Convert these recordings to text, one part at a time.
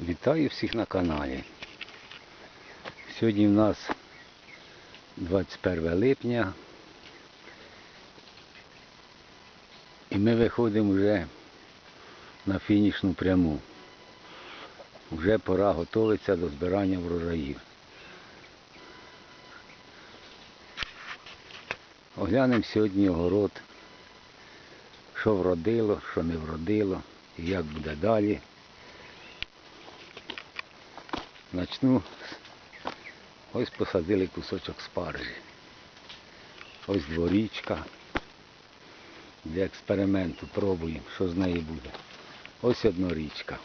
Вітаю всіх на каналі. Сьогодні в нас 21 липня. І ми виходимо вже на фінішну пряму. Вже пора готуватися до збирання врожаїв. Оглянемо сьогодні огород, що вродило, що не вродило і як буде далі. Начну. Ось посадили кусочок спаржі. Ось дворічка. Для експерименту пробуємо, що з неї буде. Ось однорічка.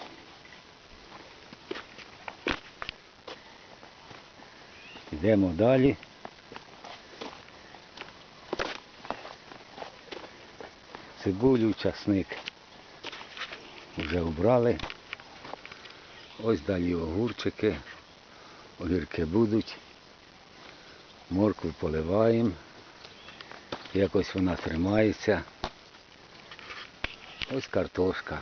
Йдемо далі. Цибулю, часник вже обрали. Ось далі огурчики, огірки будуть. Моркву поливаємо. Якось вона тримається. Ось картошка.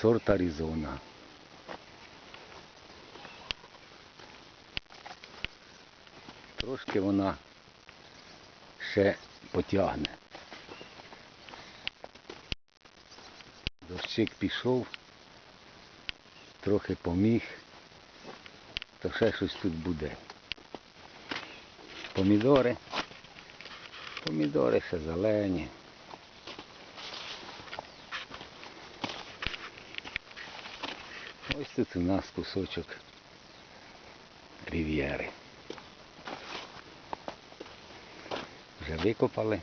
Сорт Аризона. Трошки вона ще потягне. Дощик пішов, трохи поміг, то ще щось тут буде. Помідори. Помідори ще зелені. Ось тут у нас кусочок рів'єри. Вже викопали.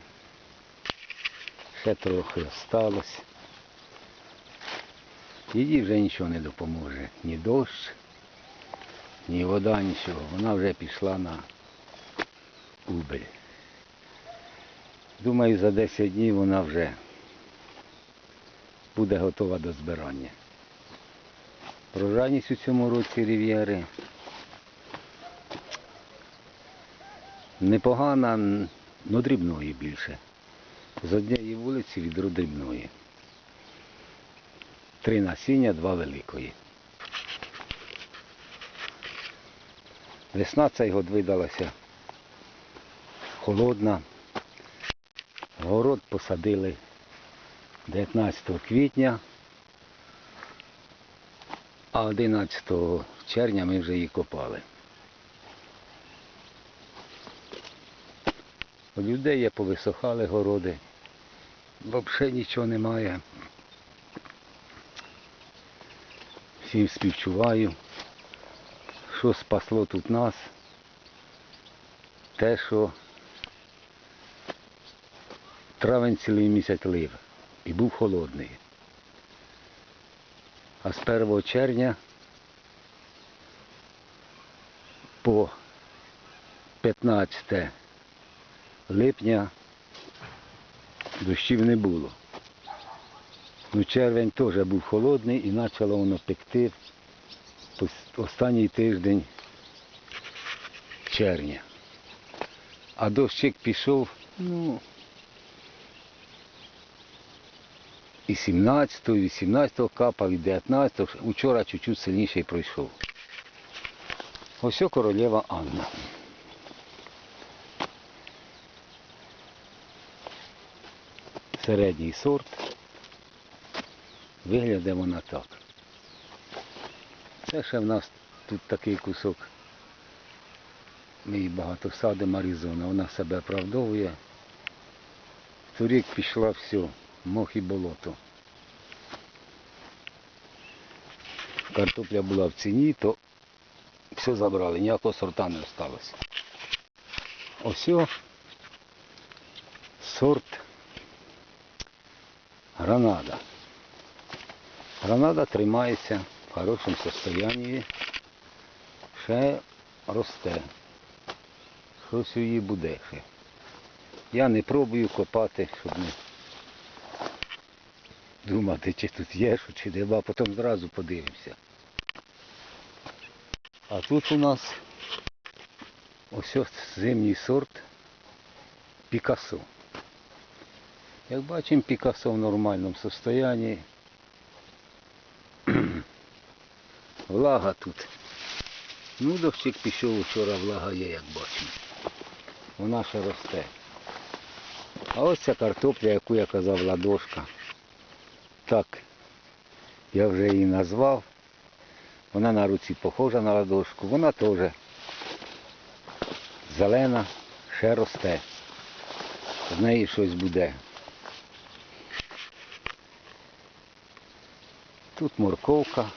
Ще трохи осталось. Їй вже нічого не допоможе. Ні дощ, ні вода, нічого. Вона вже пішла на убиль. Думаю, за 10 днів вона вже буде готова до збирання. Прожаність у цьому році рів'єри непогана, ну дрібної більше. З однієї вулиці від дрібної. Три насіння, два великої. Весна цей год видалася холодна. Город посадили 19 квітня, а 11 червня ми вже її копали. У людей є повисохали городи, взагалі нічого немає. Всім співчуваю. Що спасло тут нас? Те, що травень цілий місяць лив і був холодний. А з 1 червня по 15 липня дощів не було. Ну, червень теж був холодний і почало воно пекти останній тиждень червня. А дощик пішов, ну, і 17-го, і 18 капав, і 19, учора чуть-чуть сильніший пройшов. Ось королева Анна. Середній сорт. Виглядає вона так. Це ще в нас тут такий кусок. Ми її багато садимо Аризона. Вона себе оправдовує. Торік пішла все, мох і болото. Картопля була в ціні, то все забрали, ніякого сорта не залишилося. Ось сорт гранада. Гранада тримається в хорошому стані, ще росте. Щось у її буде ще. Я не пробую копати, щоб не думати, чи тут є, що, чи нема, потім зразу подивимося. А тут у нас ось зимній сорт Пікасо. Як бачимо, Пікасо в нормальному стані. Влага тут. Ну, дощик пішов вчора, влага є, як бачимо. Вона ще росте. А ось ця картопля, яку я казав, ладошка. Так, я вже її назвав. Вона на руці похожа на ладошку. Вона теж зелена, ще росте. З неї щось буде. Тут морковка.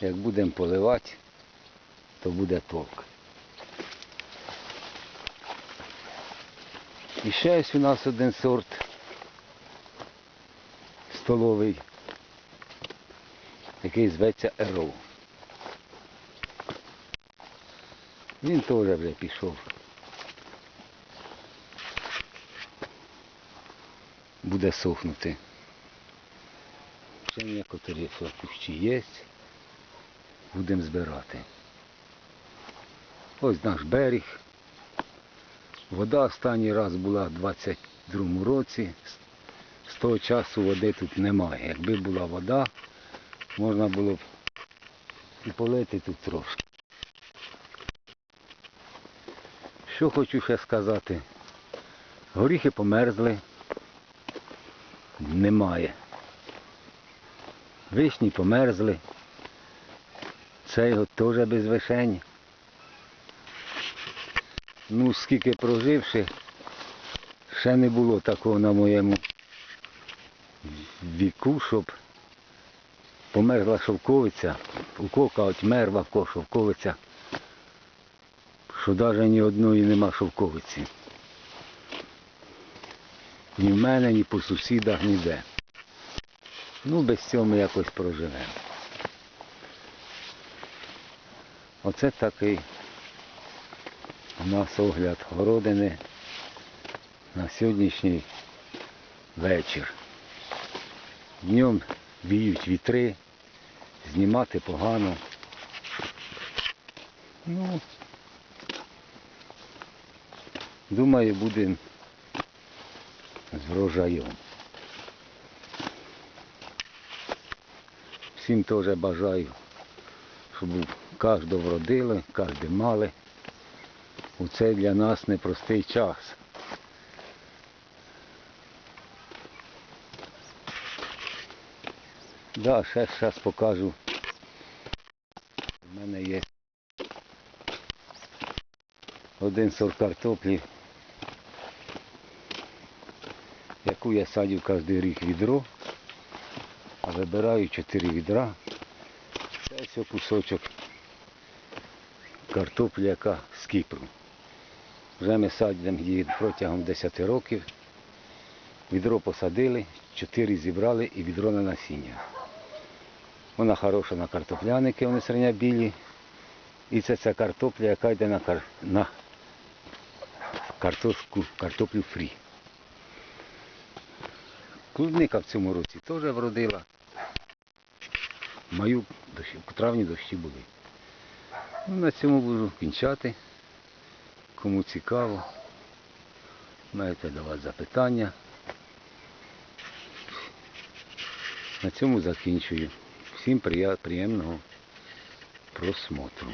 Як будемо поливати, то буде толк. І ще ось у нас один сорт столовий, який зветься Ерол. Він теж вже пішов. Буде сохнути. Ще некоторі кущі є. Будемо збирати. Ось наш берег. Вода останній раз була в 22 році. З того часу води тут немає. Якби була вода, можна було б і полити тут трошки. Що хочу ще сказати. Горіхи померзли. Немає. Вишні померзли. Цей от теж без вишень. Ну, скільки проживши, ще не було такого на моєму віку, щоб померзла шовковиця, у кого кажуть, мерва, в кого шовковиця, що навіть ні одної нема шовковиці. Ні в мене, ні по сусідах, ніде. Ну, без цього ми якось проживемо. Оце такий у нас огляд городини на сьогоднішній вечір. Днем віють вітри, знімати погано. Ну, думаю, будемо з врожаєм. Всім теж бажаю, щоб кожного вродили, кожен мали. У цей для нас непростий час. Да, ще зараз покажу. У мене є один сорт картоплі, яку я садю кожен рік відро, а вибираю 4 відра. Це ось кусочок картоплі, яка з Кіпру. Вже ми садимо її протягом 10 років. Відро посадили, 4 зібрали і відро на насіння. Вона хороша на картопляники, вони середньобілі. І це ця картопля, яка йде на, кар... на картошку, картоплю фрі. Клубника в цьому році теж вродила. Маю дощі, травні дощі були. Ну, на цьому буду кінчати. Кому цікаво, маєте до вас запитання. На цьому закінчую. Всім приємного просмотру.